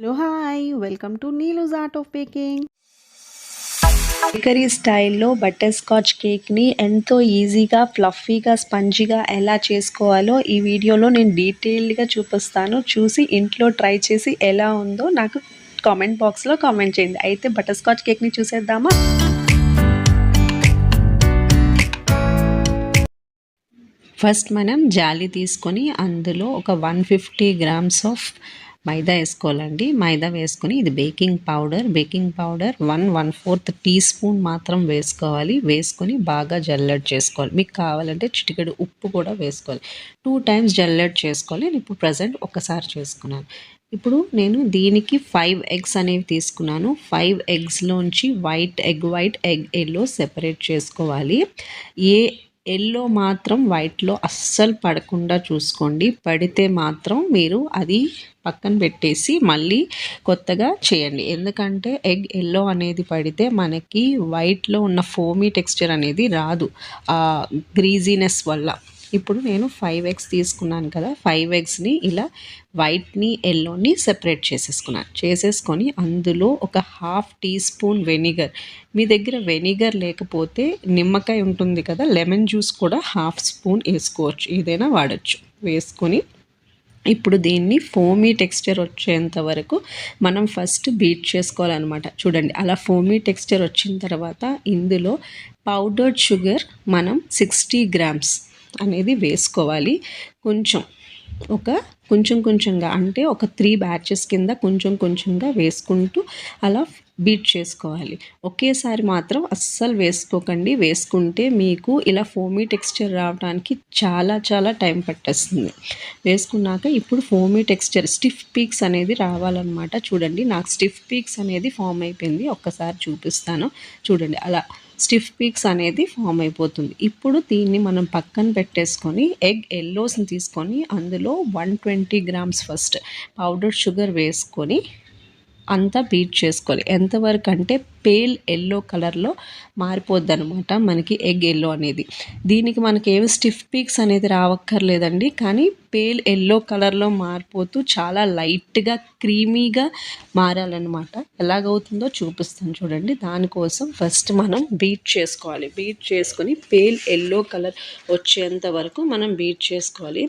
Hello hi welcome to Neelu's art of baking. Bakery స్టైల్లో butterscotch కేక్ని ఎంతో ఈజీగా ఫ్లఫీగా స్పంజీగా ఎలా చేసుకోవాలో ఈ వీడియోలో నేను డీటెయిల్డ్గా చూపిస్తాను. చూసి ఇంట్లో ట్రై చేసి ఎలా ఉందో నాకు కామెంట్ బాక్స్లో కామెంట్ చేయండి. అయితే బటర్ స్కాచ్ కేక్ని చూసేద్దామా? ఫస్ట్ మనం జాలి తీసుకొని అందులో ఒక one fifty grams of maida వేసుకోవాలండి. మైదా వేసుకొని ఇది baking powder. Baking powder one one fourth teaspoon మాత్రం వేసుకోవాలి. వేసుకొని బాగా జల్లెడ్ చేసుకోవాలి. మీకు కావాలంటే చిటికెడు ఉప్పు కూడా వేసుకోవాలి. టూ టైమ్స్ జల్లెడ్ చేసుకోవాలి. నేను ఇప్పుడు ప్రజెంట్ ఒకసారి చేసుకున్నాను. ఇప్పుడు నేను దీనికి ఫైవ్ ఎగ్స్ అనేవి తీసుకున్నాను. Five ఎగ్స్లోంచి white egg white egg yellow separate చేసుకోవాలి. ఏ ఎల్లో మాత్రం వైట్లో అస్సలు పడకుండా చూసుకోండి. పడితే మాత్రం మీరు అది పక్కన పెట్టేసి మళ్ళీ కొత్తగా చేయండి. ఎందుకంటే ఎగ్ ఎల్లో అనేది పడితే మనకి వైట్లో ఉన్న ఫోమీ టెక్స్చర్ అనేది రాదు. ఆ గ్రీజీనెస్ వల్ల. ఇప్పుడు నేను ఫైవ్ ఎగ్స్ తీసుకున్నాను కదా ఫైవ్ ఎగ్స్ని ఇలా వైట్ని ఎల్లోని సెపరేట్ చేసేసుకున్నాను చేసేసుకొని అందులో ఒక హాఫ్ టీ స్పూన్ వెనిగర్ మీ దగ్గర వెనిగర్ లేకపోతే నిమ్మకాయ ఉంటుంది కదా లెమన్ జ్యూస్ కూడా హాఫ్ స్పూన్ వేసుకోవచ్చు. ఏదైనా వాడచ్చు. వేసుకొని ఇప్పుడు దీన్ని ఫోమీ టెక్స్చర్ వచ్చేంత వరకు మనం ఫస్ట్ బీట్ చేసుకోవాలన్నమాట. చూడండి అలా ఫోమీ టెక్స్చర్ వచ్చిన తర్వాత ఇందులో పౌడర్డ్ షుగర్ మనం సిక్స్టీ గ్రామ్స్ అనేది వేసుకోవాలి. కొంచెం ఒక కొంచెం కొంచెంగా అంటే ఒక త్రీ బ్యాచెస్ కింద కొంచెం కొంచెంగా వేసుకుంటూ అలా బీట్ చేసుకోవాలి. ఒకేసారి మాత్రం అస్సలు వేసుకోకండి. వేసుకుంటే మీకు ఇలా ఫోమీ టెక్స్చర్ రావడానికి చాలా చాలా టైం పట్టేస్తుంది. వేసుకున్నాక ఇప్పుడు ఫోమీ టెక్స్చర్ స్టిఫ్ పీక్స్ అనేది రావాలన్నమాట. చూడండి నాకు స్టిఫ్ పీక్స్ అనేది ఫామ్ అయిపోయింది. ఒక్కసారి చూపిస్తాను. చూడండి అలా స్టిఫ్ పీక్స్ అనేది ఫామ్ అయిపోతుంది. ఇప్పుడు దీన్ని మనం పక్కన పెట్టేసుకొని ఎగ్ ఎల్లోస్ని తీసుకొని అందులో one twenty grams first powder sugar వేసుకొని అంతా బీట్ చేసుకోవాలి. ఎంతవరకు అంటే పేల్ ఎల్లో కలర్లో మారిపోద్ది అనమాట మనకి ఎగ్ ఎల్లో అనేది. దీనికి మనకి ఏమి స్టిఫ్ పీక్స్ అనేది రావక్కర్లేదండి. కానీ పేల్ ఎల్లో కలర్లో మారిపోతూ చాలా లైట్గా క్రీమీగా మారాలన్నమాట. ఎలాగవుతుందో చూపిస్తాను చూడండి. దానికోసం ఫస్ట్ మనం బీట్ చేసుకోవాలి. బీట్ చేసుకొని పేల్ ఎల్లో కలర్ వచ్చేంత వరకు మనం బీట్ చేసుకోవాలి.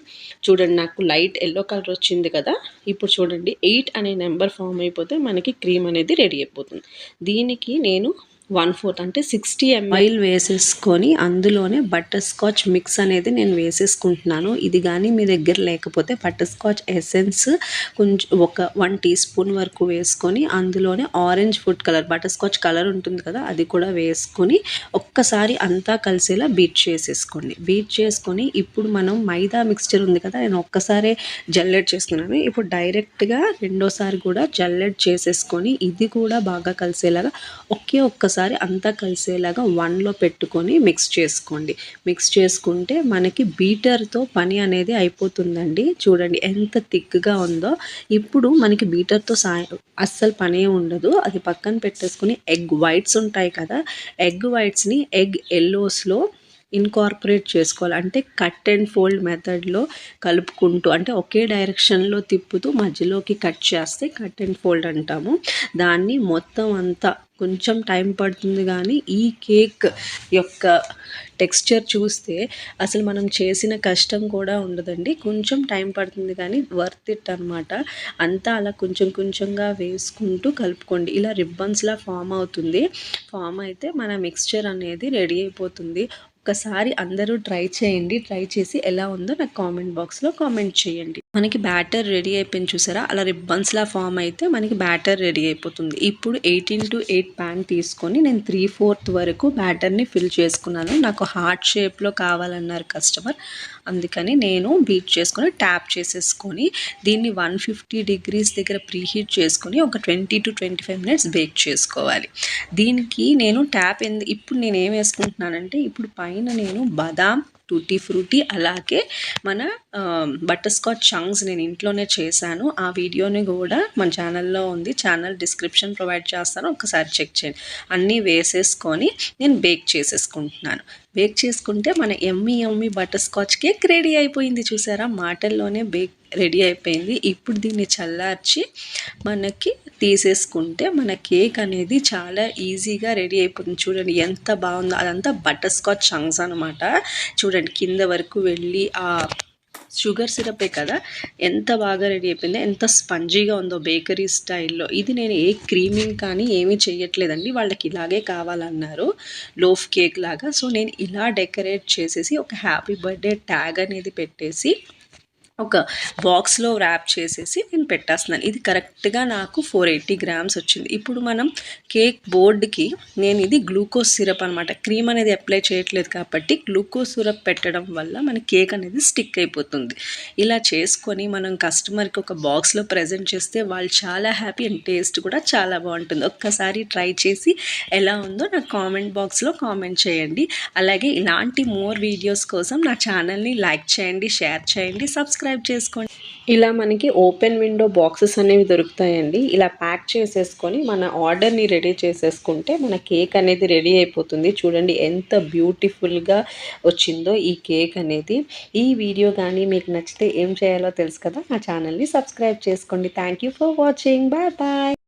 చూడండి నాకు లైట్ ఎల్లో కలర్ వచ్చింది కదా. ఇప్పుడు చూడండి ఎయిట్ అనే నెంబర్ ఫామ్ అయిపోతే మనకి క్రీమ్ అనేది రెడీ అయిపోతుంది. దీనికి నేను వన్ ఫోర్త్ అంటే సిక్స్టీ ఎంఐల్ వేసేసుకొని అందులోనే బటర్ స్కాచ్ మిక్స్ అనేది నేను వేసేసుకుంటున్నాను. ఇది కానీ మీ దగ్గర లేకపోతే బటర్ స్కాచ్ ఎసెన్స్ కొంచెం ఒక వన్ టీ స్పూన్ వరకు వేసుకొని అందులోనే orange food colour butterscotch colour ఉంటుంది కదా అది కూడా వేసుకొని ఒక్కసారి అంతా కలిసేలా బీట్ చేసేసుకోండి. బీట్ చేసుకొని ఇప్పుడు మనం మైదా మిక్స్చర్ ఉంది కదా నేను ఒక్కసారే జల్లెడ్ చేసుకున్నాను ఇప్పుడు డైరెక్ట్గా రెండోసారి కూడా జల్లెడ్ చేసేసుకొని ఇది కూడా బాగా కలిసేలాగా ఒకే ఒక్కసారి ఒకసారి అంతా కలిసేలాగా వన్లో పెట్టుకొని మిక్స్ చేసుకోండి. మిక్స్ చేసుకుంటే మనకి బీటర్తో పని అనేది అయిపోతుందండి. చూడండి ఎంత థిక్గా ఉందో. ఇప్పుడు మనకి బీటర్తో సాయం అస్సలు పనే ఉండదు. అది పక్కన పెట్టేసుకుని ఎగ్ వైట్స్ ఉంటాయి కదా. ఎగ్ వైట్స్ని ఎగ్ ఎల్లోస్లో ఇన్కార్పొరేట్ చేసుకోవాలి. అంటే కట్ అండ్ ఫోల్డ్ మెథడ్లో కలుపుకుంటూ అంటే ఒకే డైరెక్షన్లో తిప్పుతూ మధ్యలోకి కట్ చేస్తే కట్ అండ్ ఫోల్డ్ అంటాము. దాన్ని మొత్తం అంతా కొంచెం టైం పడుతుంది కానీ ఈ కేక్ యొక్క టెక్స్చర్ చూస్తే అసలు మనం చేసిన కష్టం కూడా ఉండదండి. కొంచెం టైం పడుతుంది కానీ వర్త్ ఇట్ అనమాట అంతా అలా కొంచెం కొంచెంగా వేసుకుంటూ కలుపుకోండి. ఇలా రిబ్బన్స్లా ఫామ్ అవుతుంది. ఫామ్ అయితే మన మిక్స్చర్ అనేది రెడీ అయిపోతుంది. ఒక్కసారి అందరూ ట్రై చేయండి ట్రై చేసి ఎలా ఉందో నాకు కామెంట్ బాక్స్లో కామెంట్ చేయండి. మనకి బ్యాటర్ రెడీ అయిపోయింది చూసారా? అలా రిబ్బన్స్లా ఫామ్ అయితే మనకి బ్యాటర్ రెడీ అయిపోతుంది. ఇప్పుడు ఎయిటీన్ టు ఎయిట్ ప్యాన్ తీసుకొని నేను త్రీ ఫోర్త్ వరకు బ్యాటర్ని ఫిల్ చేసుకున్నాను. నాకు హార్ట్ షేప్లో కావాలన్నారు కస్టమర్. అందుకని నేను బీట్ చేసుకొని ట్యాప్ చేసేసుకొని దీన్ని వన్ ఫిఫ్టీ డిగ్రీస్ దగ్గర ప్రీహీట్ చేసుకొని ఒక twenty to twenty five minutes bake చేసుకోవాలి. దీనికి నేను ట్యాప్ ఎందు ఇప్పుడు నేను ఏం వేసుకుంటున్నానంటే ఇప్పుడు పైన నేను బదాం టూటీ ఫ్రూటీ అలాగే మన బటర్ స్కాచ్ చంగ్స్ నేను ఇంట్లోనే చేశాను. ఆ వీడియోని కూడా మన ఛానల్లో ఉంది. ఛానల్ డిస్క్రిప్షన్ ప్రొవైడ్ చేస్తాను. ఒకసారి చెక్ చేయండి. అన్నీ వేసేసుకొని నేను బేక్ చేసేసుకుంటున్నాను. బేక్ చేసుకుంటే మన yummy yummy butterscotch cake ready అయిపోయింది. చూసారా? మాటల్లోనే బేక్ రెడీ అయిపోయింది. ఇప్పుడు దీన్ని చల్లార్చి మనకి తీసేసుకుంటే మన కేక్ అనేది చాలా ఈజీగా రెడీ అయిపోతుంది. చూడండి ఎంత బాగుందో. అదంతా బటర్ స్కాచ్ చంగ్స్ అనమాట చూడండి కింద వరకు వెళ్ళి ఆ షుగర్ సిరపే కదా. ఎంత బాగా రెడీ అయిపోయిందో. ఎంత స్పంజీగా ఉందో బేకరీ స్టైల్లో. ఇది నేను ఏ క్రీమింగ్ కానీ ఏమీ చేయట్లేదండి వాళ్ళకి ఇలాగే కావాలన్నారు. లోఫ్ కేక్ లాగా. సో నేను ఇలా డెకరేట్ చేసేసి ఒక హ్యాపీ బర్త్డే ట్యాగ్ అనేది పెట్టేసి ఒక బాక్స్లో ర్యాప్ చేసేసి నేను పెట్టేస్తున్నాను. ఇది కరెక్ట్గా నాకు ఫోర్ ఎయిటీ గ్రామ్స్ వచ్చింది. ఇప్పుడు మనం కేక్ బోర్డ్కి నేను ఇది గ్లూకోజ్ సిరప్ అనమాట క్రీమ్ అనేది అప్లై చేయట్లేదు కాబట్టి గ్లూకోజ్ సిరప్ పెట్టడం వల్ల మన కేక్ అనేది స్టిక్ అయిపోతుంది. ఇలా చేసుకొని మనం కస్టమర్కి ఒక బాక్స్లో ప్రజెంట్ చేస్తే వాళ్ళు చాలా హ్యాపీ అండ్ టేస్ట్ కూడా చాలా బాగుంటుంది. ఒక్కసారి ట్రై చేసి ఎలా ఉందో నాకు కామెంట్ బాక్స్లో కామెంట్ చేయండి. అలాగే ఇలాంటి మోర్ వీడియోస్ కోసం నా ఛానల్ని లైక్ చేయండి షేర్ చేయండి సబ్స్క్రైబ్ చేసుకోండి. ఇలా మనకి ఓపెన్ విండో బాక్సెస్ అనేవి దొరుకుతాయండి. ఇలా ప్యాక్ చేసేసుకొని మన ఆర్డర్ని రెడీ చేసేసుకుంటే మన కేక్ అనేది రెడీ అయిపోతుంది. చూడండి ఎంత బ్యూటిఫుల్గా వచ్చిందో ఈ కేక్ అనేది. ఈ వీడియో కానీ మీకు నచ్చితే ఏం చేయాలో తెలుసు కదా? నా ఛానల్ని సబ్స్క్రైబ్ చేసుకోండి. Thank you for watching bye bye